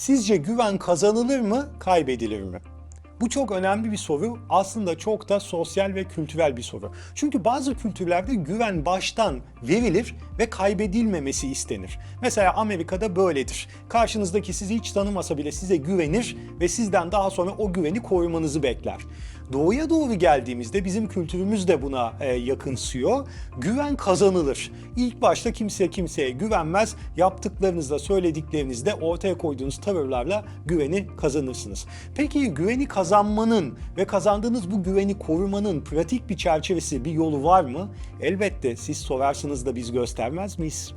Sizce güven kazanılır mı, kaybedilir mi? Bu çok önemli bir soru. Aslında çok da sosyal ve kültürel bir soru. Çünkü bazı kültürlerde güven baştan verilir ve kaybedilmemesi istenir. Mesela Amerika'da böyledir. Karşınızdaki sizi hiç tanımasa bile size güvenir ve sizden daha sonra o güveni korumanızı bekler. Doğuya doğru geldiğimizde bizim kültürümüz de buna e, yakınsıyor. Güven kazanılır. İlk başta kimse kimseye güvenmez. Yaptıklarınızda, söylediklerinizde ortaya koyduğunuz tavırlarla güveni kazanırsınız. Peki güveni kazanmanın ve kazandığınız bu güveni korumanın pratik bir çerçevesi, bir yolu var mı? Elbette siz sorarsınız da biz göstermez miyiz?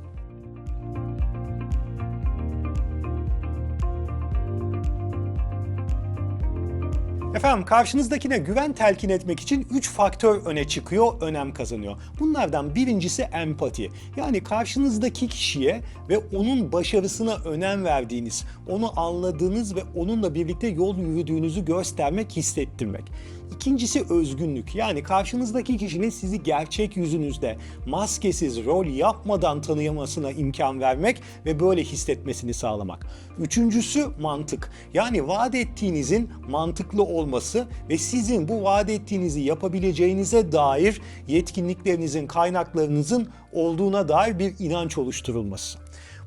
Efendim karşınızdakine güven telkin etmek için 3 faktör öne çıkıyor, önem kazanıyor. Bunlardan birincisi empati. Yani karşınızdaki kişiye ve onun başarısına önem verdiğiniz, onu anladığınız ve onunla birlikte yol yürüdüğünüzü göstermek, hissettirmek. İkincisi özgünlük. Yani karşınızdaki kişinin sizi gerçek yüzünüzde maskesiz rol yapmadan tanıyamasına imkan vermek ve böyle hissetmesini sağlamak. Üçüncüsü mantık. Yani vaat ettiğinizin mantıklı olması ve sizin bu vaat ettiğinizi yapabileceğinize dair yetkinliklerinizin, kaynaklarınızın olduğuna dair bir inanç oluşturulması.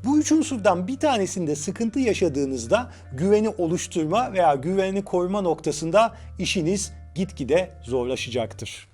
Bu üç unsurdan bir tanesinde sıkıntı yaşadığınızda güveni oluşturma veya güveni koruma noktasında işiniz gitgide zorlaşacaktır.